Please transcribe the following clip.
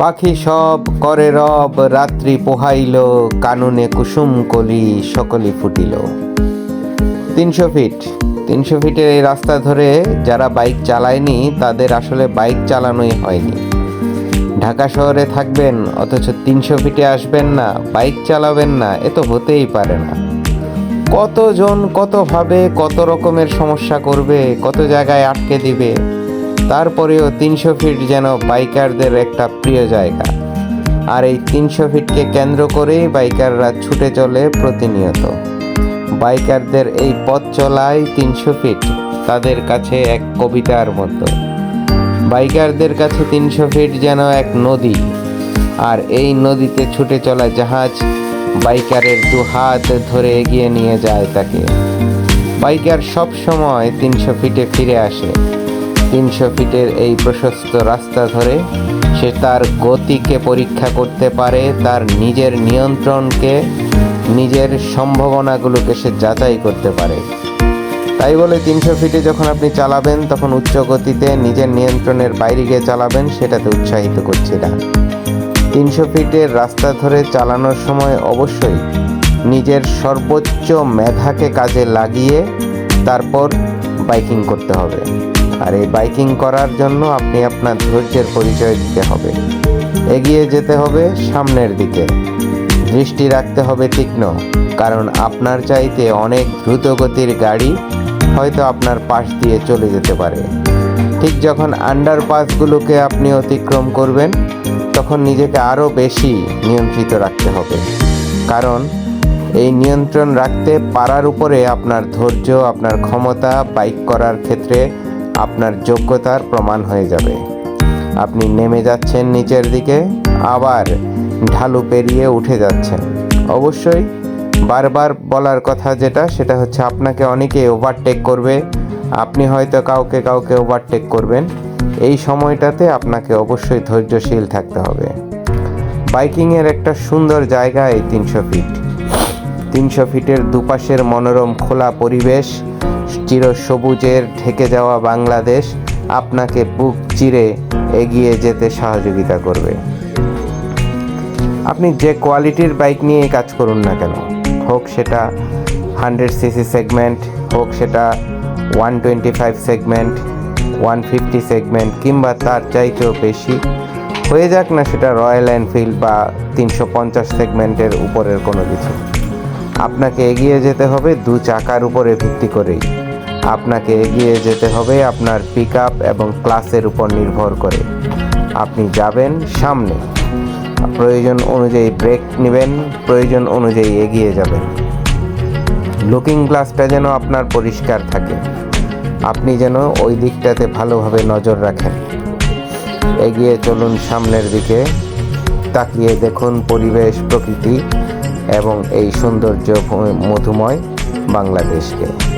পাখি সব করে রব, রাত্রি পোহাইল, কানুনে কুসুম কলি সকলি ফুটিল। তিনশো ফিট, তিনশো ফিটের এই রাস্তা ধরে যারা বাইক চালায়নি, তাদের আসলে বাইক চালানোই হয়নি। ঢাকা শহরে থাকবেন, অথচ তিনশো ফিটে আসবেন না, বাইক চালাবেন না, এ তো হতেই পারে না। কতজন কতভাবে কত রকমের সমস্যা করবে, কত জায়গায় আটকে দিবে তারপরেও তিনশো ফিট যেন বাইকারদের একটা প্রিয় জায়গা। আর এই তিনশো ফিটকে কেন্দ্র করেই বাইকাররা ছুটে চলে প্রতিনিয়ত। বাইকারদের এই পথ চলায় তিনশো ফিট, তাদের কাছে এক কবিতার মতো। বাইকারদের কাছে তিনশো ফিট যেন এক নদী, আর এই নদীতে ছুটে চলা জাহাজ বাইকারের দু হাত ধরে এগিয়ে নিয়ে যায় তাকে। বাইকার সব সময় তিনশো ফিটে ফিরে আসে। তিনশো ফিটের এই প্রশস্ত রাস্তা ধরে সে তার গতিকে পরীক্ষা করতে পারে, তার নিজের নিয়ন্ত্রণকে, নিজের সম্ভাবনাগুলোকে সে যাচাই করতে পারে। তাই বলে তিনশো ফিটে যখন আপনি চালাবেন, তখন উচ্চ গতিতে নিজের নিয়ন্ত্রণের বাইরে গিয়ে চালাবেন, সেটাতে উৎসাহিত করছি না। তিনশো ফিটের রাস্তা ধরে চালানোর সময় অবশ্যই নিজের সর্বোচ্চ মেধাকে কাজে লাগিয়ে তারপর বাইকিং করতে হবে। আর এই বাইকিং করার জন্য আপনি আপনার ধৈর্যের পরিচয় দিতে হবে। এগিয়ে যেতে হবে সামনের দিকে। দৃষ্টি রাখতে হবে তীক্ষ্ণ, কারণ আপনার চাইতে অনেক দ্রুত গতির গাড়ি হয়তো আপনার পাশ দিয়ে চলে যেতে পারে। ঠিক যখন আন্ডারপাসগুলোকে আপনি অতিক্রম করবেন, তখন নিজেকে আরও বেশি নিয়ন্ত্রিত রাখতে হবে। কারণ এই নিয়ন্ত্রণ রাখতে পারার উপরে আপনার ধৈর্য, আপনার ক্ষমতা বাইক করার ক্ষেত্রে আপনার যোগ্যতার প্রমাণ হয়ে যাবে। আপনি নেমে যাচ্ছেন নিচের দিকে, আবার ঢালু পেরিয়ে উঠে যাচ্ছেন। অবশ্যই বারবার বলার কথা যেটা, সেটা হচ্ছে আপনাকে অনেকে ওভারটেক করবে। আপনি হয়তো কাউকে কাউকে ওভারটেক করবেন। এই সময়টাতে আপনাকে অবশ্যই ধৈর্যশীল থাকতে হবে। বাইকিংয়ের একটা সুন্দর জায়গা এই তিনশো ফিট। তিনশো ফিটের দুপাশের মনোরম খোলা পরিবেশ চির সবুজের ঢেকে যাওয়া বাংলাদেশ আপনাকে বুক চিরে এগিয়ে যেতে সহযোগিতা করবে। আপনি যে কোয়ালিটির বাইক নিয়ে কাজ করুন না কেন, হোক সেটা হান্ড্রেড সিসি সেগমেন্ট, হোক সেটা one twenty five segment, one fifty segment, কিংবা তার চাইতেও বেশি, হয়ে যাক না সেটা রয়্যাল এনফিল্ড বা তিনশো পঞ্চাশ সেগমেন্টের উপরের কোনো কিছু। আপনাকে এগিয়ে যেতে হবে দু চাকার উপরে ভিত্তি করেই। আপনাকে এগিয়ে যেতে হবে আপনার পিক এবং ক্লাসের উপর নির্ভর করে। আপনি যাবেন সামনে। প্রয়োজন অনুযায়ী ব্রেক নেবেন, প্রয়োজন অনুযায়ী এগিয়ে যাবেন। লুকিং গ্লাসটা যেন আপনার পরিষ্কার থাকে। আপনি যেন ওই দিকটাতে ভালোভাবে নজর রাখেন। এগিয়ে চলুন সামনের দিকে। তাকিয়ে দেখুন পরিবেশ, প্রকৃতি। এবং এই সৌন্দর্য মধুময় বাংলাদেশকে।